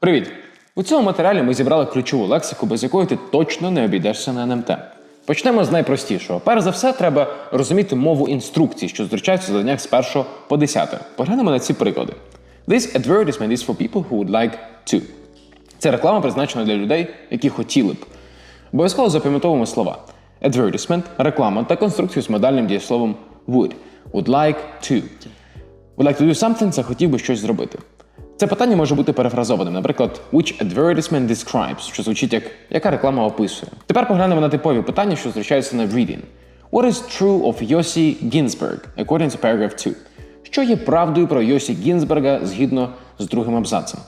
Привіт! У цьому матеріалі ми зібрали ключову лексику, без якої ти точно не обійдешся на НМТ. Почнемо з найпростішого. Перш за все, треба розуміти мову інструкцій, що зустрічаються в заданнях з 1 по 10. Поглянемо на ці приклади. This advertisement is for people who would like to. Це реклама призначена для людей, які хотіли б. Обов'язково запам'ятовуємо слова: advertisement, реклама та конструкцію з модальним дієсловом would. Would like to. Would like to do something – це хотів би щось зробити. Це питання може бути перефразованим, наприклад, which advertisement describes, що звучить як яка реклама описує. Тепер поглянемо на типові питання, що зустрічаються на reading. What is true of Yossi Ginsberg, according to paragraph 2? Що є правдою про Йосі Гінзберга згідно з другим абзацем?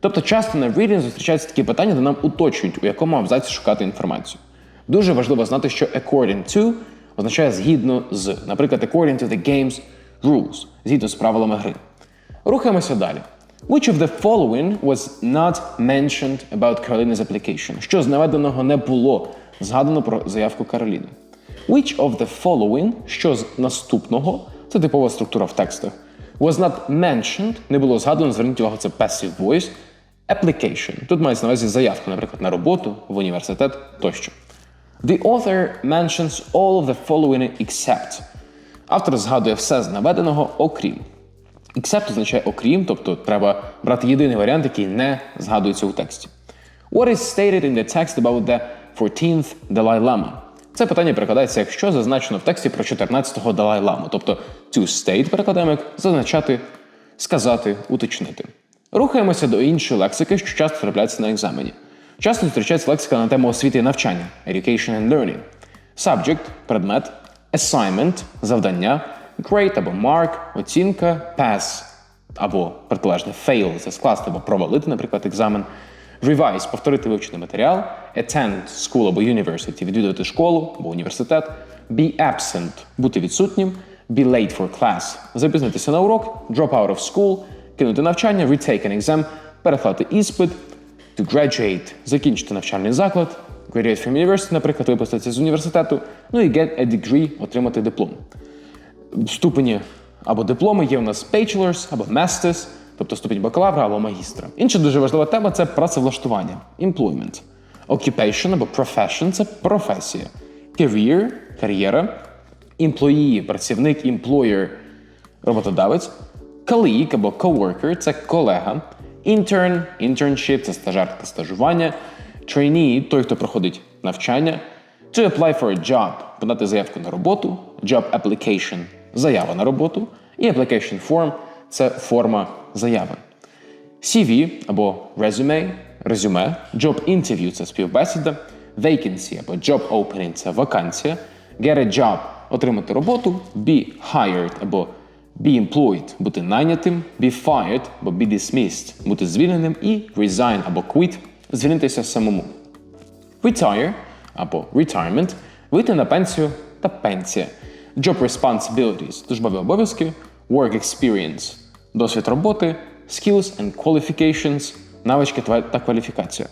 Тобто часто на reading зустрічаються такі питання, де нам уточнюють, у якому абзаці шукати інформацію. Дуже важливо знати, що according to означає згідно з, наприклад, according to the game's rules, згідно з правилами гри. Рухаємося далі. Which of the following was not mentioned about Carolina's application? Що з наведеного не було згадано про заявку Кароліни? Which of the following, що з наступного, це типова структура в текстах, was not mentioned, не було згадано, зверніть увагу, це passive voice, application. Тут мається на увазі заявку, наприклад, на роботу, в університет тощо. The author mentions all of the following except. Автор згадує все з наведеного, окрім. Except означає окрім, тобто треба брати єдиний варіант, який не згадується у тексті. What is stated in the text about the 14th Dalai Lama? Це питання перекладається, як що зазначено в тексті про 14-го Далай Ламу. Тобто to state перекладаємо як зазначати, сказати, уточнити. Рухаємося до іншої лексики, що часто трапляється на екзамені. Часто зустрічається лексика на тему освіти і навчання education and learning. Subject – предмет, assignment – завдання, grade або mark – оцінка, pass або протилежне fail – це скласти або провалити, наприклад, екзамен. Revise – повторити вивчений матеріал, attend school або university – відвідувати школу або університет, be absent – бути відсутнім, be late for class – запізнитися на урок, drop out of school – кинути навчання, retake an exam – переклати іспит, to graduate – закінчити навчальний заклад, graduate from university, наприклад, випуститися з університету, ну і get a degree – отримати диплом. Ступені або дипломи є у нас bachelor's або masters, тобто ступінь бакалавра або магістра. Інша дуже важлива тема це працевлаштування employment. Occupation або profession це професія. Career кар'єра. Employee – працівник, employer – роботодавець. Colleague або coworker – це колега. Intern – internship – це стажар та стажування. Trainee – той, хто проходить навчання. To apply for a job – подати заявку на роботу. Job application – заява на роботу. І application form – це форма заяви. CV або resume, резюме, job interview – це співбесіда, vacancy або job opening – це вакансія, get a job – отримати роботу, be hired або be employed – бути найнятим, be fired або be dismissed – бути звільненим і resign або quit – звільнитися самому. Retire або retirement – вийти на пенсію та пенсія. Job responsibilities – службові обов'язки, work experience – досвід роботи, skills and qualifications – навички та кваліфікація.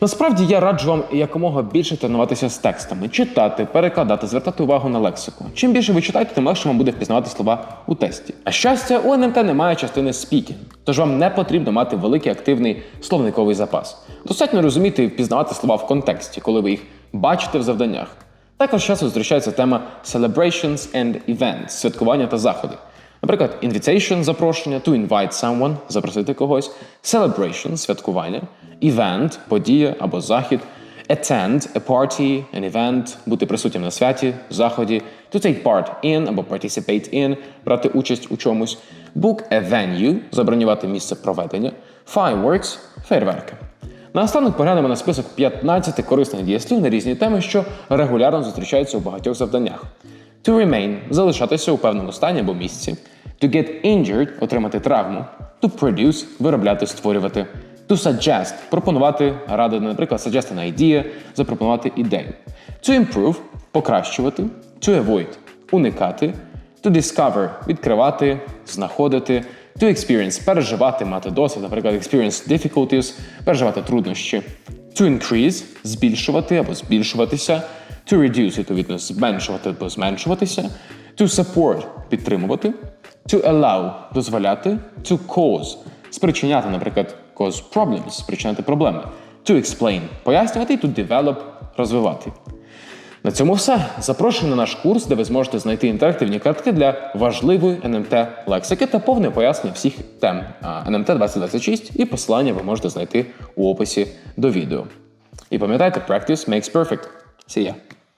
Насправді я раджу вам якомога більше тренуватися з текстами, читати, перекладати, звертати увагу на лексику. Чим більше ви читаєте, тим легше вам буде впізнавати слова у тесті. А щастя, у НМТ немає частини speaking, тож вам не потрібно мати великий активний словниковий запас. Достатньо розуміти і впізнавати слова в контексті, коли ви їх бачите в завданнях. Також часто зустрічається тема celebrations and events святкування та заходи. Наприклад, invitation – запрошення, to invite someone – запросити когось, celebration – святкування, event – подія або захід, attend – a party, an event – бути присутнім на святі, заході, to take part in або participate in – брати участь у чомусь, book a venue – забронювати місце проведення, fireworks – фейерверки. Наостанок поглянемо на список 15 корисних дієслів на різні теми, що регулярно зустрічаються у багатьох завданнях. To remain – залишатися у певному стані або місці. To get injured – отримати травму. To produce – виробляти, створювати. To suggest – пропонувати, радити, наприклад, suggest an idea – запропонувати ідею. To improve – покращувати. To avoid – уникати. To discover – відкривати, знаходити. To experience – переживати, мати досвід, наприклад, experience difficulties – переживати труднощі. To increase – збільшувати або збільшуватися. To reduce – відповідно, зменшувати або зменшуватися. To support – підтримувати. To allow – дозволяти. To cause – спричиняти, наприклад, cause problems, спричиняти проблеми. To explain – пояснювати і to develop – розвивати. На цьому все. Запрошую на наш курс, де ви зможете знайти інтерактивні картки для важливої НМТ лексики та повне пояснення всіх тем НМТ 2026 і посилання ви можете знайти у описі до відео. І пам'ятайте, practice makes perfect. See ya!